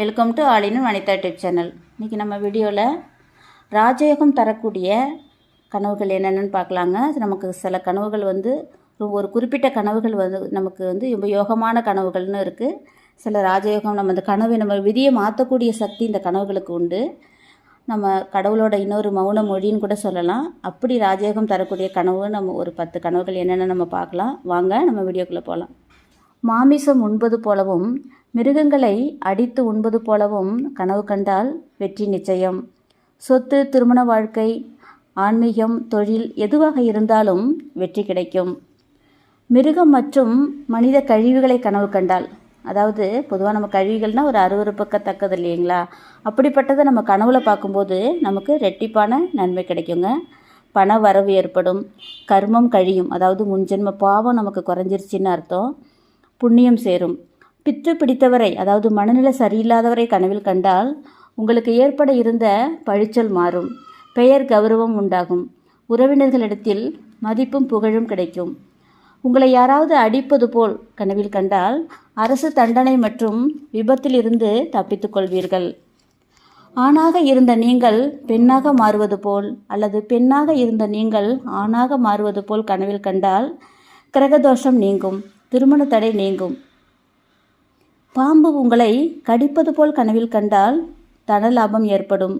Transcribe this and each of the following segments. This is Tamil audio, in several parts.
வெல்கம் டு ஆலினும் வனிதா டிப் சேனல் இன்றைக்கி நம்ம வீடியோவில் ராஜயோகம் தரக்கூடிய கனவுகள் என்னென்னு பார்க்கலாங்க. நமக்கு சில கனவுகள் வந்து ஒரு குறிப்பிட்ட கனவுகள் வந்து நமக்கு வந்து ரொம்ப யோகமான கனவுகள்னு இருக்குது சில ராஜயோகம் நம்ம அந்த கனவை நம்ம விதியை மாற்றக்கூடிய சக்தி இந்த கனவுகளுக்கு உண்டு. நம்ம கடவுளோட இன்னொரு மௌன மொழின்னு கூட சொல்லலாம். அப்படி ராஜயோகம் தரக்கூடிய கனவு நம்ம ஒரு பத்து கனவுகள் என்னென்னு நம்ம பார்க்கலாம். வாங்க நம்ம வீடியோக்குள்ளே போகலாம் மாமிசம் உண்பது போலவும் மிருகங்களை அடித்து உண்பது போலவும் கனவு கண்டால் வெற்றி நிச்சயம். சொத்து திருமண வாழ்க்கை ஆன்மீகம் தொழில் எதுவாக இருந்தாலும் வெற்றி கிடைக்கும். மிருகம் மற்றும் மனித கழிவுகளை கனவு கண்டால் அதாவது பொதுவாக நம்ம கழிவுகள்னால் ஒரு அருவறுப்புக்கத்தக்கது இல்லைங்களா? அப்படிப்பட்டதை நம்ம கனவுல பார்க்கும்போது நமக்கு ரெட்டிப்பான நன்மை கிடைக்குங்க. பண வரவு ஏற்படும். கர்மம் கழியும். அதாவது முன்ஜென்ம பாவம் நமக்கு குறைஞ்சிருச்சின்னு அர்த்தம். புண்ணியம் சேரும். பித்து பிடித்தவரை அதாவது மனநிலை சரியில்லாதவரை கனவில் கண்டால் உங்களுக்கு ஏற்பட இருந்த பழிச்சல் மாறும். பெயர் கௌரவம் உண்டாகும். உறவினர்களிடத்தில் மதிப்பும் புகழும் கிடைக்கும். உங்களை யாராவது அடிப்பது போல் கனவில் கண்டால் அரசு தண்டனை மற்றும் விபத்திலிருந்து தப்பித்துக் கொள்வீர்கள். ஆணாக இருந்த நீங்கள் பெண்ணாக மாறுவது போல் அல்லது பெண்ணாக இருந்த நீங்கள் ஆணாக மாறுவது போல் கனவில் கண்டால் கிரகதோஷம் நீங்கும். திருமண தடை நீங்கும். பாம்பு உங்களை கடிப்பது போல் கனவில் கண்டால் தன லாபம் ஏற்படும்.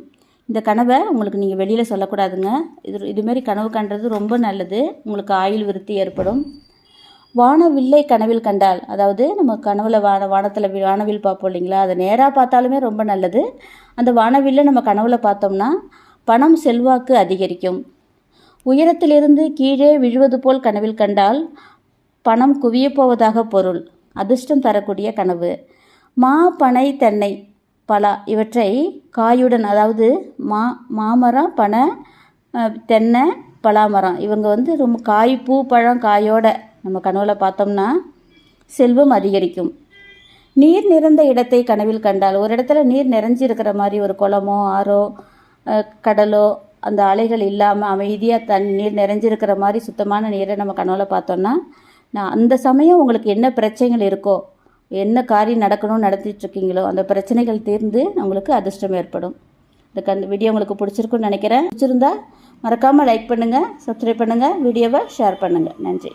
இந்த கனவை உங்களுக்கு நீங்கள் வெளியில் சொல்லக்கூடாதுங்க. இது இதுமாரி கனவு கண்டது ரொம்ப நல்லது. உங்களுக்கு ஆயுள் விருத்தி ஏற்படும். வானவில்லை கனவில் கண்டால் அதாவது நம்ம கனவில் வான வானத்தில் வானவில் பார்ப்போம் இல்லைங்களா? அதை நேராக பார்த்தாலுமே ரொம்ப நல்லது. அந்த வானவில்லை நம்ம கனவில் பார்த்தோம்னா பணம் செல்வாக்கு அதிகரிக்கும். உயரத்திலிருந்து கீழே விழுவது போல் கனவில் கண்டால் பணம் குவியப் போவதாக பொருள். அதிர்ஷ்டம் தரக்கூடிய கனவு. மா பனை தென்னை பலா இவற்றை காயுடன் அதாவது மா மாமரம் பனை தென்னை பலாமரம் இவங்க வந்து ரொம்ப காய் பூ பழம் காயோட நம்ம கனவுல பார்த்தோம்னா செல்வம் அதிகரிக்கும். நீர் நிறைந்த இடத்தை கனவில் கண்டால் ஒரு இடத்துல நீர் நிறைஞ்சிருக்கிற மாதிரி ஒரு குளமோ ஆறோ கடலோ அந்த அலைகள் இல்லாமல் அமைதியாக தன் நீர் நிறைஞ்சிருக்கிற மாதிரி சுத்தமான நீரை நம்ம கனவுல பார்த்தோம்னா நான் அந்த சமயம் உங்களுக்கு என்ன பிரச்சனைகள் இருக்கோ என்ன காரியம் நடக்கணும்னு நடத்திட்டுருக்கீங்களோ அந்த பிரச்சனைகள் தீர்ந்து உங்களுக்கு அதிர்ஷ்டம் ஏற்படும். இந்த கண் வீடியோ உங்களுக்கு பிடிச்சிருக்குன்னு நினைக்கிறேன். பிடிச்சிருந்தா மறக்காமல் லைக் பண்ணுங்கள் சப்ஸ்கிரைப் பண்ணுங்கள் வீடியோவை ஷேர் பண்ணுங்கள் நன்றி.